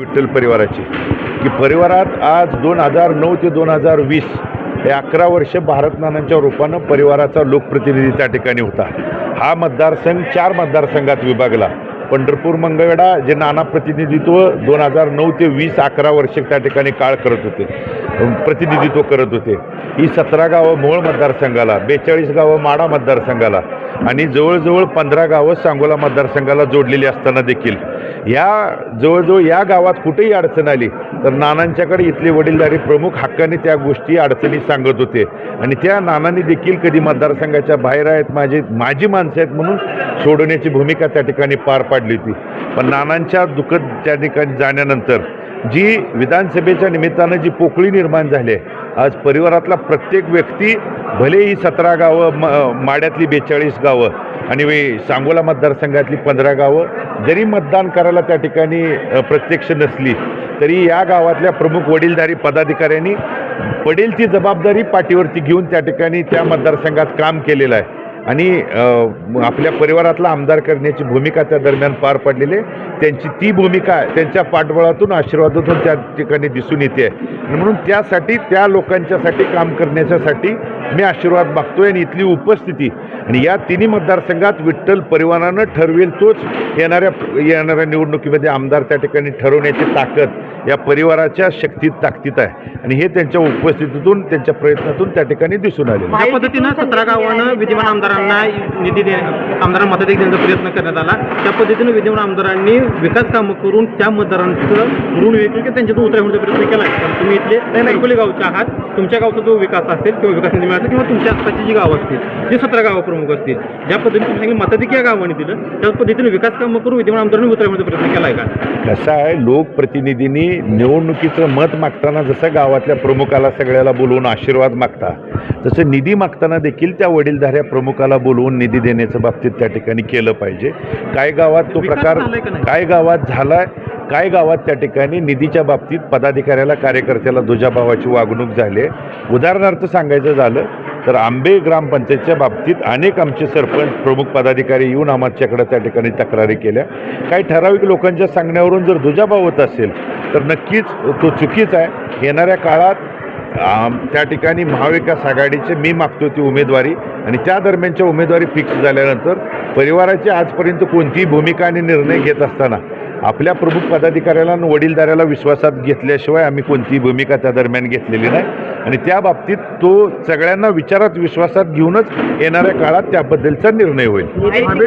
विठ्ठल परिवाराची की परिवारात आज दोन हजार नऊ ते दोन हजार वीस हे अकरा वर्ष भारत नानांच्या रूपानं परिवाराचा लोकप्रतिनिधी त्या ठिकाणी होता. हा मतदारसंघ चार मतदारसंघात विभागला. पंढरपूर मंगळवेढा जे नाना प्रतिनिधित्व दोन हजार नऊ ते वीस अकरा वर्ष त्या ठिकाणी काळ करत होते प्रतिनिधित्व करत होते. ही सतरा गावं मोहोळ मतदारसंघाला बेचाळीस गावं माडा मतदारसंघाला आणि जवळजवळ पंधरा गावं सांगोला मतदारसंघाला जोडलेली असताना देखील या जवळजवळ या गावात कुठेही अडचण आली तर नानांच्याकडे इथले वडीलधारी प्रमुख हक्काने त्या गोष्टी अडचणी सांगत होते. आणि त्या नानांनी देखील कधी मतदारसंघाच्या बाहेर आहेत माझे माझी माणसं आहेत म्हणून सोडवण्याची भूमिका त्या ठिकाणी पार पाडली होती. पण नानांच्या दुःखद त्या ठिकाणी जाण्यानंतर जी विधानसभेच्या निमित्तानं जी पोकळी निर्माण झाली आहे आज परिवारातला प्रत्येक व्यक्ती भलेही सतरा गावं म माड्यातली बेचाळीस गावं आणि वे- सांगोला मतदारसंघातली पंधरा गावं जरी मतदान करायला त्या ठिकाणी प्रत्यक्ष नसली तरी या गावातल्या प्रमुख वडीलधारी पदाधिकाऱ्यांनी पडेल ती जबाबदारी पाठीवरती घेऊन त्या ठिकाणी त्या मतदारसंघात काम केलेलं आहे. आणि आपल्या परिवारातला आमदार करण्याची भूमिका त्या दरम्यान पार पडलेली आहे. त्यांची ती भूमिका त्यांच्या पाठबळातून आशीर्वादातून त्या ठिकाणी दिसून येते. आहे आणि म्हणून त्यासाठी त्या लोकांच्यासाठी काम करण्याच्यासाठी मी आशीर्वाद मागतोय आणि इथली उपस्थिती. आणि या तिन्ही मतदारसंघात विठ्ठल परिवारानं ठरवेल तोच येणाऱ्या येणाऱ्या निवडणुकीमध्ये आमदार त्या ठिकाणी ठरवण्याची ताकद या परिवाराच्या शक्तीत ताकदीत आहे. आणि हे त्यांच्या उपस्थितीतून त्यांच्या प्रयत्नातून त्या ठिकाणी दिसून आहे. ज्या पद्धतीनं सतरा गावानं विद्यमान आमदारांना निधी दे आमदारांना मतं देण्याचा प्रयत्न करण्यात आला. त्या पद्धतीनं विद्यमान आमदारांनी विकास कामं करून त्या मतदारांचं ऋण वेगळं की त्यांच्यातून उतरवण्याचा प्रयत्न केला आहे. तुम्ही इथले सरकोली गावचे आहात. तुमच्या गावचा जो विकास असेल किंवा विकास निधी मिळाला किंवा तुमच्या आसपासची जी गावं असतील जे सतरा गावं प्रमुख असतील ज्या पद्धतीने तुम्ही सांगितलं मताधिक या गावाने दिलं त्याच पद्धतीने विकास कामं करून विद्यमान आमदारांनी उतरवण्याचा प्रयत्न केला आहे का? कसं आहे? लोकप्रतिनिधींनी निवडणुकीचं मत मागताना जसं गावातल्या प्रमुखाला सगळ्याला बोलवून आशीर्वाद मागता तसं निधी मागताना देखील त्या वडीलधाऱ्या प्रमुखाला बोलवून निधी देण्याचं बाबतीत त्या ठिकाणी केलं पाहिजे. काय गावात तो प्रकार? काय गावात झालाय काय गावात त्या ठिकाणी निधीच्या बाबतीत पदाधिकाऱ्याला कार्यकर्त्याला दुजाभावाची वागणूक झाली आहे. उदाहरणार्थ सांगायचं झालं तर आंबे ग्रामपंचायतच्या बाबतीत अनेक आमचे सरपंच प्रमुख पदाधिकारी येऊन आमच्याकडे त्या ठिकाणी तक्रारी केल्या. काही ठराविक लोकांच्या सांगण्यावरून जर दुजाभाव होत असेल तर नक्कीच तो चुकीचा आहे. येणाऱ्या काळात त्या ठिकाणी महाविकास आघाडीचे मी मागतो ती उमेदवारी आणि त्या दरम्यानच्या उमेदवारी फिक्स झाल्यानंतर परिवाराची आजपर्यंत कोणतीही भूमिका आणि निर्णय घेत असताना आपल्या प्रमुख पदाधिकाऱ्याला आणि वडीलधाऱ्याला विश्वासात घेतल्याशिवाय आम्ही कोणतीही भूमिका त्या दरम्यान घेतलेली नाही. आणि त्या बाबतीत तो सगळ्यांना विचारात विश्वासात घेऊनच येणाऱ्या काळात त्याबद्दलचा निर्णय होईल.